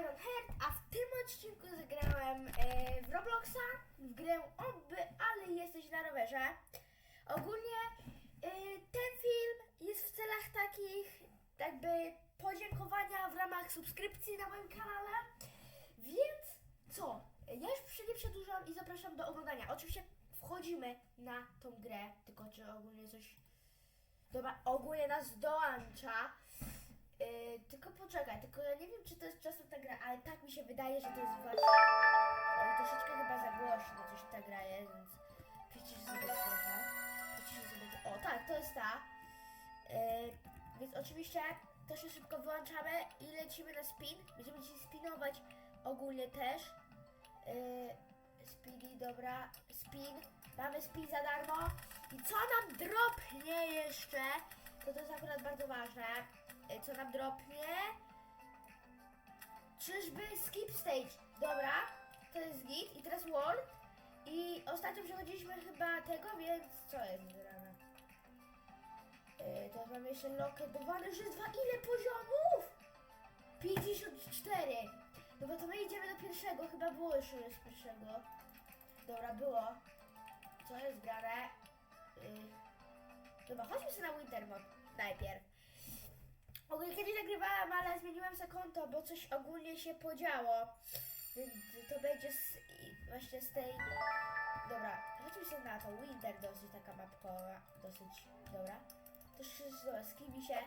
Iron Heart, a w tym odcinku zagrałem e, w Robloxa, w grę Obby, ale jesteś na rowerze. Ogólnie e, ten film jest w celach takich jakby podziękowania w ramach subskrypcji na moim kanale, więc co? Ja już nie przedłużam i zapraszam do oglądania. Oczywiście wchodzimy na tą grę, tylko czy ogólnie coś... Dobra, ogólnie nas dołącza. Yy, tylko poczekaj, tylko ja nie wiem, czy to jest czasem ta gra, ale tak mi się wydaje, że to jest właśnie. Oj, troszeczkę chyba za głośno coś ta gra jest, więc wyciszę sobie trochę. Wyciszę sobie. O, tak, to jest ta. Yy, więc oczywiście to się szybko wyłączamy i lecimy na spin. Będziemy dzisiaj spinować ogólnie też. Yy, speedy, dobra. Spin. Mamy spin za darmo. I co nam dropnie jeszcze? To to jest akurat bardzo ważne. Yy, Co nam dropnie? Czyżby skip stage? Dobra, to jest git. I teraz wall. I ostatnio przechodziliśmy chyba tego, więc co jest grane? Yy, teraz mamy jeszcze loketowane, że dwa ile poziomów? 54. Dobra, to my idziemy do pierwszego, chyba było jeszcze z pierwszego. Dobra, było. Co jest grane? Yy. Dobra, chodźmy sobie na Wintermod najpierw. Ogólnie kiedyś nagrywałam, ale zmieniłam za konto, bo coś ogólnie się podziało. Więc to będzie z, właśnie z tej... Dobra, chodźmy sobie na to. Winter dosyć taka mapkowa, dosyć dobra. To wszystko, skini się.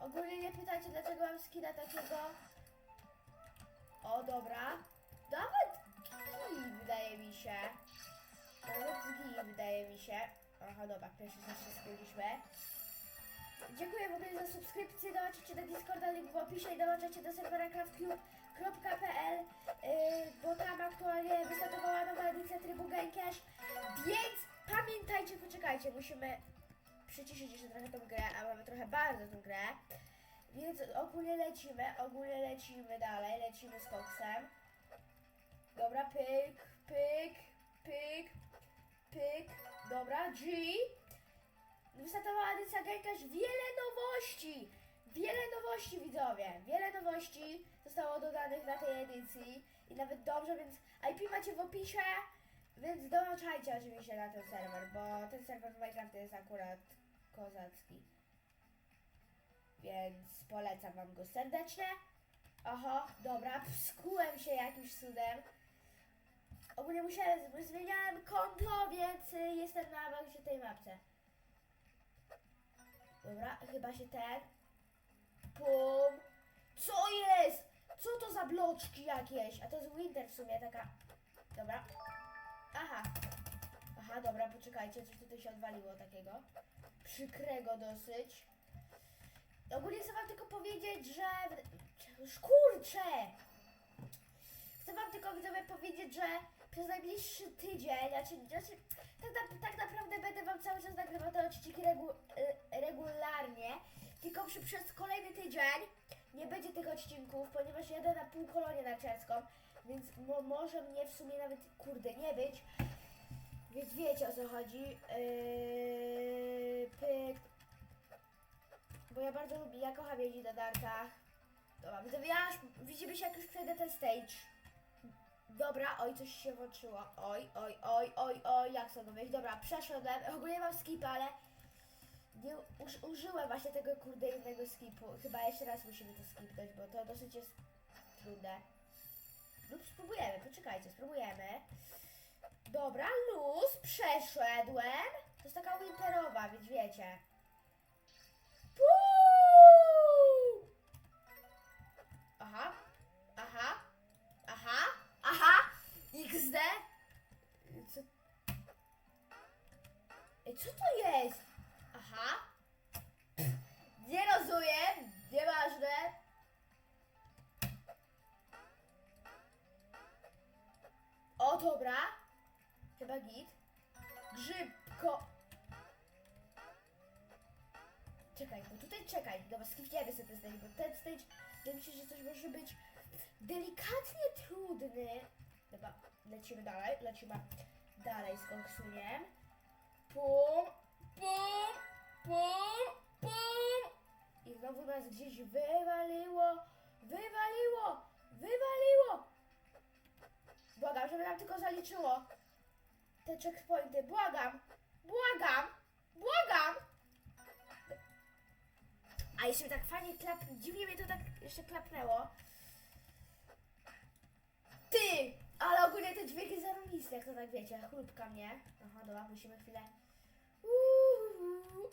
Ogólnie nie pytajcie dlaczego mam skina takiego. O, dobra. Nawet gi wydaje mi się. Nawet gi wydaje mi się. Aha, dobra, pierwszy raz się skryliśmy. Dziękuję w ogóle za subskrypcję, dołączycie do Discorda, link w opisie i dołączacie do serwera craftclub.pl yy, bo tam aktualnie wystartowała nowa edycja trybu Gamecash, więc pamiętajcie, poczekajcie, musimy przyciszyć jeszcze trochę tą grę, a mamy trochę bardzo tą grę, więc ogólnie lecimy, ogólnie lecimy dalej, lecimy z koksem. Dobra, pyk, pyk, pyk, pyk, dobra, G. Wystartowała edycja Gamecash, wiele nowości! Wiele nowości widzowie, wiele nowości zostało dodanych na tej edycji i nawet dobrze, więc IP macie w opisie, więc dołączajcie oczywiście na ten serwer, bo ten serwer w Minecrafcie jest akurat kozacki. Więc polecam wam go serdecznie. Oho, dobra, skułem się jakimś cudem. Ogólnie musiałem, zmieniałem konto, więc y, jestem na właśnie tej mapce. Dobra, chyba się ten. Pum. Co jest? Co to za bloczki jakieś? A to jest winter w sumie taka. Dobra. Aha. Aha, dobra, poczekajcie, coś tutaj się odwaliło takiego. Przykrego dosyć. Ogólnie chcę wam tylko powiedzieć, że... Kurczę! Chcę wam tylko widzowie powiedzieć, że przez najbliższy tydzień, znaczy, znaczy tak, na, tak naprawdę przez kolejny tydzień nie będzie tych odcinków, ponieważ jadę na pół kolonię narciarską, więc mo, może mnie w sumie nawet kurde nie być, więc wiecie o co chodzi. Yy, pyk. Bo ja bardzo lubię, ja kocham jeździć na nartach. Dobra, widzowie, ja już, widzimy się jak już przejdę ten stage. Dobra, oj, coś się włączyło. Oj, oj, oj, oj, oj, jak sobie wejść? Dobra, przeszedłem. Ogólnie mam skip, ale nie uż, użyłem właśnie tego kurde jednego skipu. Chyba jeszcze raz musimy to skipnąć, bo to dosyć jest trudne. Lub spróbujemy, poczekajcie, spróbujemy. Dobra, luz, przeszedłem. To jest taka winterowa, więc wiecie. Czekaj, bo tutaj czekaj. Dobra, skipniemy sobie ten stage, bo ten stage wydaje mi się, że coś może być delikatnie trudny. Dobra, lecimy dalej, lecimy dalej z koksuniem. Pum, pum, pum, pum. I znowu nas gdzieś wywaliło, wywaliło. Wywaliło! Błagam, żeby nam tylko zaliczyło te checkpointy. Błagam! Błagam! Błagam! A jeszcze tak fajnie klap... Dziwnie mnie to tak jeszcze klapnęło. Ty! Ale ogólnie te dźwięki zarąbiste, jak to tak wiecie. Chlubka mnie. Aha, dobra, musimy chwilę... Uuu.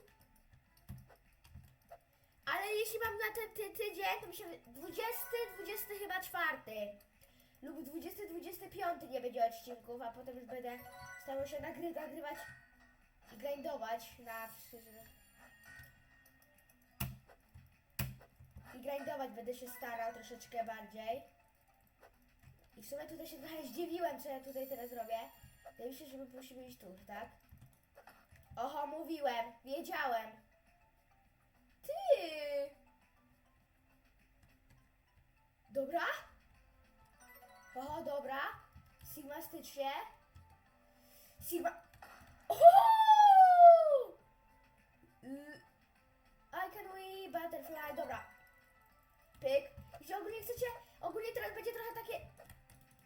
Ale jeśli mam na ten ty, tydzień, to mi się... 20, 20 chyba czwarty. Lub 20, 25 nie będzie odcinków, a potem już będę starał się nagry, nagrywać i grindować na wszystkie... I grindować będę się starał troszeczkę bardziej. I w sumie tutaj się trochę zdziwiłem, co ja tutaj teraz robię. Ja myślę, że my musimy iść tu, tak? Oho, mówiłem, wiedziałem. Ty! Dobra? Oho, dobra. Sigmastycznie. Sigma... Y, I can we butterfly, dobra. Pyk. Ogólnie chcecie, ogólnie teraz będzie trochę takie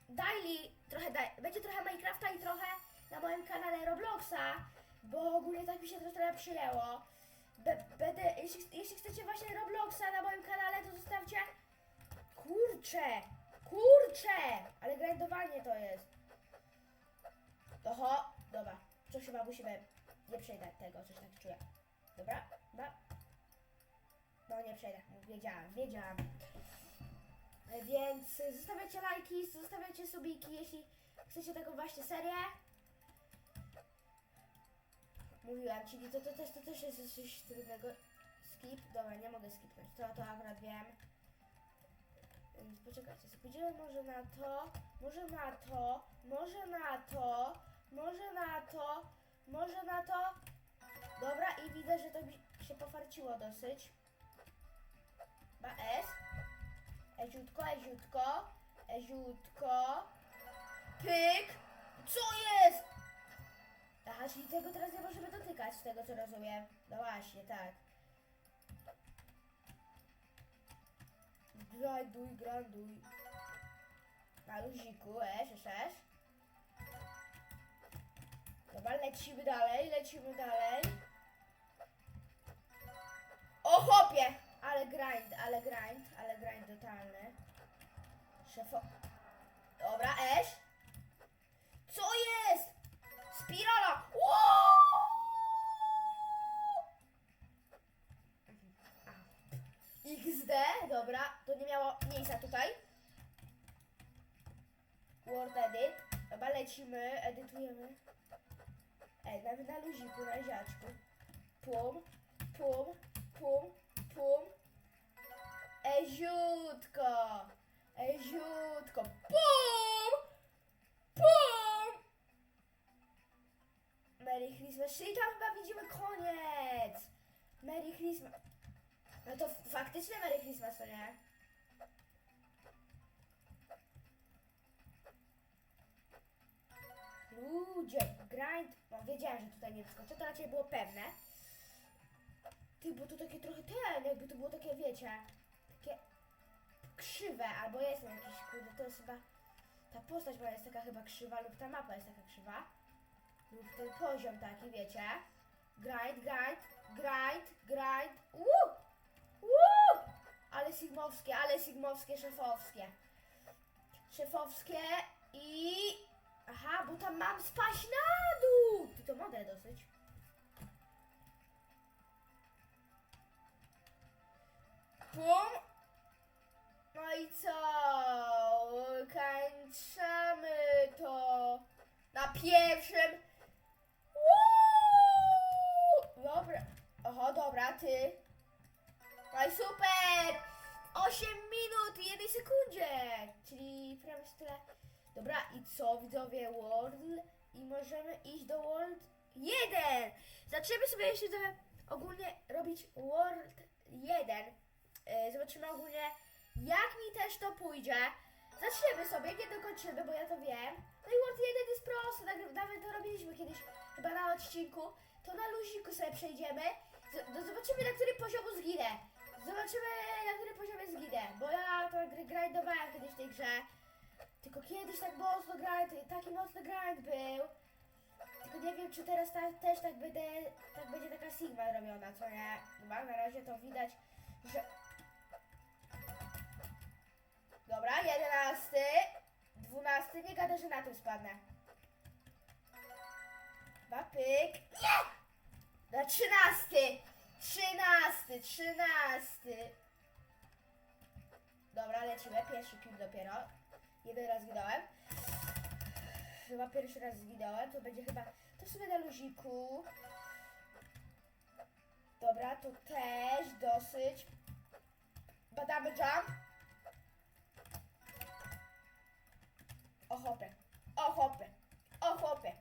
daily, trochę daj, będzie trochę Minecrafta i trochę na moim kanale Robloxa, bo ogólnie tak mi się to trochę przyjęło. Be, będę, jeśli, jeśli chcecie właśnie Robloxa na moim kanale, to zostawcie kurcze, kurcze, ale grindowanie to jest. Oho, dobra, coś chyba musimy, nie przejdę tego, coś tak czuję. Dobra, dobra. No nie przejdę, wiedziałam, wiedziałam. Więc zostawiacie lajki, zostawiacie subiki, jeśli chcecie taką właśnie serię. Mówiłam ci, to, to, też, to też jest coś trudnego. Skip, dobra, nie mogę skipnąć, to, to akurat wiem. Więc poczekajcie, spójrzymy może na to, może na to, może na to, może na to, może na to. Dobra, i widzę, że to się pofarciło dosyć. Eziutko, eziutko, eziutko. Pyk! Co jest? Aha, czyli tego teraz nie możemy dotykać, z tego co rozumiem. No właśnie, tak. Granduj, granduj. Na luziku, esz, esz. Dobra, lecimy dalej, lecimy dalej. O chopie! Ale grind, ale grind, totalny. Szefo... Dobra, Esz. Co jest? Spirala! Wow! XD, dobra, to nie miało miejsca tutaj. Word edit. Dobra, lecimy, edytujemy. Ej, na, na luziku, na ziaczku. Pum, pum, pum, pum. Eziutko, eziutko. Pum, pum. Merry Christmas, czyli tam chyba widzimy koniec. Merry Christmas. No to faktycznie Merry Christmas, to nie? Ludzie, grind. No wiedziałem, że tutaj nie wyskoczę, to raczej było pewne. Ty, bo to takie trochę ten, jakby to było takie, wiecie, krzywe, albo jest jakiś, kurde, to jest chyba, ta postać ma jest taka chyba krzywa, lub ta mapa jest taka krzywa, lub ten poziom taki, wiecie. Grind, grind, grind, grind, uuu, ale sigmowskie, ale sigmowskie, szefowskie. Szefowskie i... Aha, bo tam mam spaść na dół! Ty to modne dosyć. Pum. No i co? Kończymy to na pierwszym. Woo! Dobra. Oho, dobra, ty. No i super! 8 minut i 1 sekundzie! Czyli prawie tyle. Dobra, i co widzowie? World. I możemy iść do World 1. Zaczniemy sobie jeszcze ogólnie robić World 1. E, Zobaczymy ogólnie, jak mi też to pójdzie. Zaczniemy sobie, nie dokończymy, bo ja to wiem. No i World 1 jest prosty, tak- nawet to robiliśmy kiedyś chyba na odcinku. To na luziku sobie przejdziemy. Z- no zobaczymy, na którym poziomu zginę. Zobaczymy, na którym poziomie zginę, bo ja to gry grindowałem kiedyś w tej grze. Tylko kiedyś tak mocno grind, taki mocny grind był. Tylko nie wiem, czy teraz ta, też tak będę, tak będzie taka Sigma robiona, co nie? Chyba na razie to widać, że... że na tym spadnę. Dwa, pyk. Nie! Na trzynasty! Trzynasty, trzynasty. Dobra, lecimy. Pierwszy kill dopiero. Jeden raz zginąłem. Chyba pierwszy raz zginąłem. To będzie chyba... To w sumie na luziku. Dobra, to też dosyć. Badamy jump. O hopę. O hopę. O.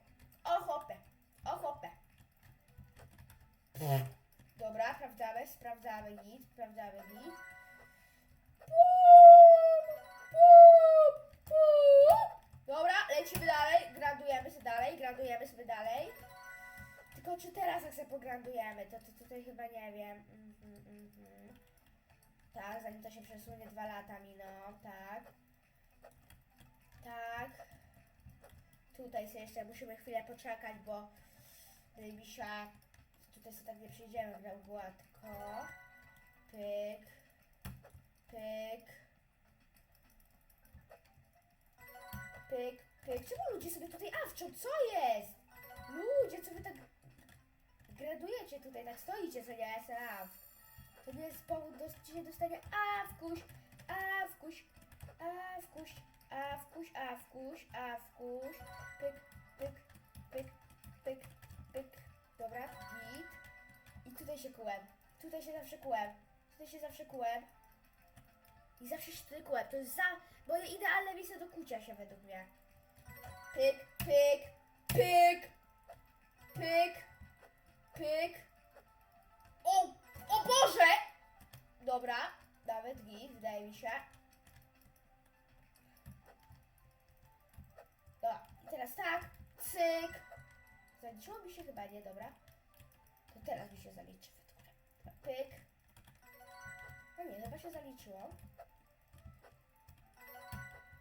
Dobra, sprawdzamy, sprawdzamy git, sprawdzamy git. Dobra, lecimy dalej, gradujemy sobie dalej, gradujemy sobie dalej. Tylko czy teraz jak sobie pograndujemy, to, to tutaj chyba nie wiem. Mhm, mhm. Tak, zanim to się przesunie, dwa lata miną, tak. Tak. Tutaj sobie jeszcze musimy chwilę poczekać, bo Misia, tutaj sobie tak nie przyjdziemy, grał gładko. Pyk. Pyk. Pyk, pyk. Czemu ludzie sobie tutaj awczą? Co jest? Ludzie, co wy tak gradujecie tutaj, tak stoicie, co nie SLAW. To nie jest powód do dzisiaj dostania awkuś, awkuś, awkuś, awkuś, awkuś, awkuś. Pyk, pyk, pyk, pyk, pyk. Dobra, git. I tutaj się kułem. Tutaj się zawsze kułem. Tutaj się zawsze kułem. I zawsze się tutaj kułem. To jest za moje idealne miejsce do kucia się według mnie. Pyk, pyk, pyk, pyk, pyk. O, o Boże! Dobra, nawet git, wydaje mi się. Teraz tak, cyk. Zaliczyło mi się chyba, nie? Dobra. To teraz mi się zaliczy Pyk. No nie, chyba się zaliczyło.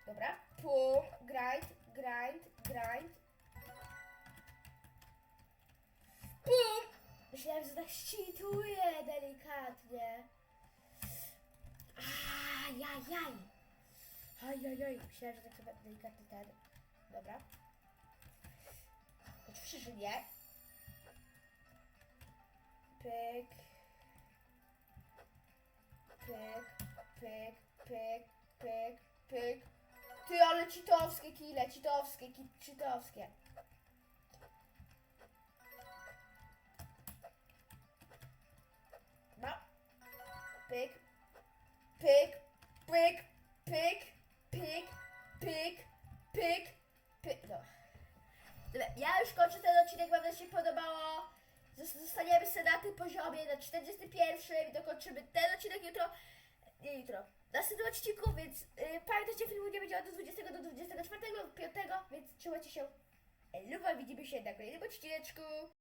Dobra. Pum, grind, grind, grind. Pum! Myślałem, że tak ścituję delikatnie. Ajajaj. Ajajaj. Myślałem, że tak sobie delikatnie ten. Dobra. Oczywiście, że nie. Pyk. Pyk, pyk, pyk, pyk, pyk. Ty, ale citowskie kile, citowskie, ki, citowskie. No. Pyk, pyk, pyk, pyk, pyk, pyk, pyk. Ja już kończę ten odcinek, mam nadzieję, że się podobało. Zos- Zostaniemy sobie na tym poziomie, na 41 i dokończymy ten odcinek jutro. Nie jutro. W następnym odcinku, więc yy, pamiętajcie, filmu nie będzie od 20 do 24, 5, więc trzymajcie się. Luba, widzimy się na kolejnym odcineczku.